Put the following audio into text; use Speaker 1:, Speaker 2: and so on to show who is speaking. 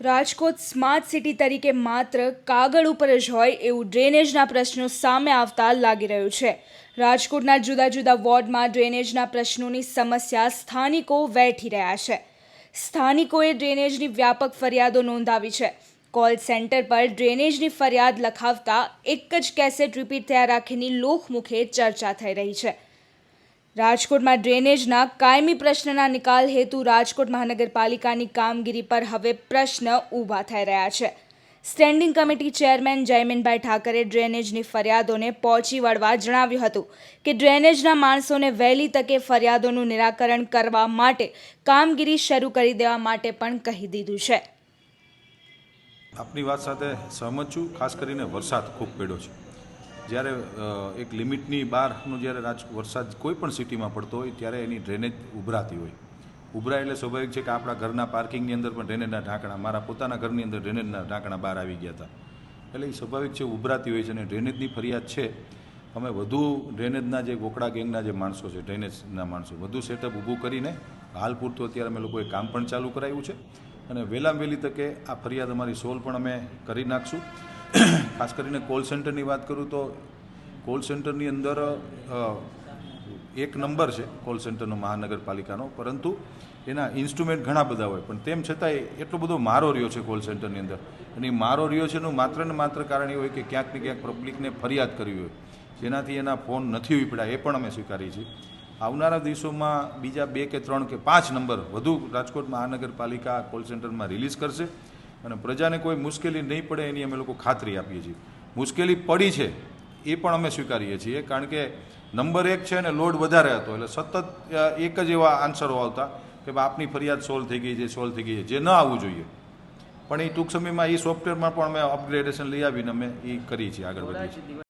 Speaker 1: Rajkot smart city તરીકે માત્ર કાગળ ઉપર જ હોય એવું ડ્રેનેજના પ્રશ્નો સામે આવતા લાગી રહ્યું છે. રાજકોટના જુદા જુદા વોર્ડમાં ડ્રેનેજના પ્રશ્નોની સમસ્યા સ્થાનિકો વેઠી રહ્યા છે. સ્થાનિકોએ ડ્રેનેજની વ્યાપક ફરિયાદો નોંધાવી છે. કોલ સેન્ટર પર ડ્રેનેજની ફરિયાદ લખાવતા એક જ કેસેટ રિપીટ થયા રાખીની લોકમુખે ચર્ચા થઈ રહી છે. રાજકોટમાં ડ્રેનેજના કાયમી પ્રશ્નના નિકાલ હેતુ રાજકોટ મહાનગરપાલિકાની કામગીરી પર હવે પ્રશ્ન ઊભા થઈ રહ્યા છે. Standing committee chairman Jayminbhai Thakre ડ્રેનેજની ફરિયાદોને પહોંચી વળવા જણાવ્યું હતું કે ડ્રેનેજના માણસોને વહેલી તકે ફરિયાદોનું નિરાકરણ કરવા માટે કામગીરી શરૂ કરી દેવા માટે પણ કહી દીધું છે.
Speaker 2: આપની વાત સાથે સહમત છું, ખાસ કરીને વરસાદ ખૂબ પડ્યો છે. જ્યારે એક લિમિટની બહારનો જ્યારે રાજ, વરસાદ કોઈ પણ સિટીમાં પડતો હોય ત્યારે એની ડ્રેનેજ ઉભરાતી હોય. ઉભરાય એટલે સ્વાભાવિક છે કે આપણા ઘરના પાર્કિંગની અંદર પણ ડ્રેનેજના ઢાંકણા, મારા પોતાના ઘરની અંદર ડ્રેનેજના ઢાંકણા બહાર આવી ગયા હતા. એટલે એ સ્વાભાવિક છે, ઉભરાતી હોય છે અને ડ્રેનેજની ફરિયાદ છે, અમે વધુ ડ્રેનેજના જે ગોકળા ગેંગના જે માણસો છે, ડ્રેનેજના માણસો, વધુ સેટઅપ ઊભું કરીને હાલ પૂરતું અત્યારે અમે લોકોએ કામ પણ ચાલુ કરાવ્યું છે. અને વહેલામાં વહેલી તકે આ ફરિયાદ અમારી સોલ્વ પણ અમે કરી નાખશું. ખાસ કરીને કોલ સેન્ટરની વાત કરું તો કોલ સેન્ટરની અંદર એક નંબર છે કોલ સેન્ટરનો મહાનગરપાલિકાનો. પરંતુ એના ઇન્સ્ટ્રુમેન્ટ ઘણા બધા હોય. પણ તેમ છતાંય એટલો બધો મારો રહ્યો છે કોલ સેન્ટરની અંદર. અને મારો રહ્યો છે એનું માત્ર ને માત્ર કારણ એ હોય કે ક્યાંક ને ક્યાંક પબ્લિકને ફરિયાદ કરવી હોય. જેનાથી એના ફોન નથી ઉપડ્યા, એ પણ અમે સ્વીકારીએ છીએ. આવનારા દિવસોમાં બીજા બે કે ત્રણ કે પાંચ નંબર વધુ રાજકોટ મહાનગરપાલિકા કોલ સેન્ટરમાં રિલીઝ કરશે. અને પ્રજાને કોઈ મુશ્કેલી નહીં પડે એની અમે લોકો ખાતરી આપીએ છીએ. મુશ્કેલી પડી છે એ પણ અમે સ્વીકારીએ છીએ કારણ કે નંબર એક છે અને લોડ વધારે હતો એટલે સતત એક જ એવા આન્સરો આવતા કે ભાઈ આપની ફરિયાદ સોલ્વ થઈ ગઈ છે સોલ્વ થઈ ગઈ છે જે ન આવવું જોઈએ. પણ એ ટૂંક સમયમાં એ સોફ્ટવેરમાં પણ અમે અપગ્રેડેશન લઈ આવીને અમે એ કરી છીએ આગળ વધી છીએ.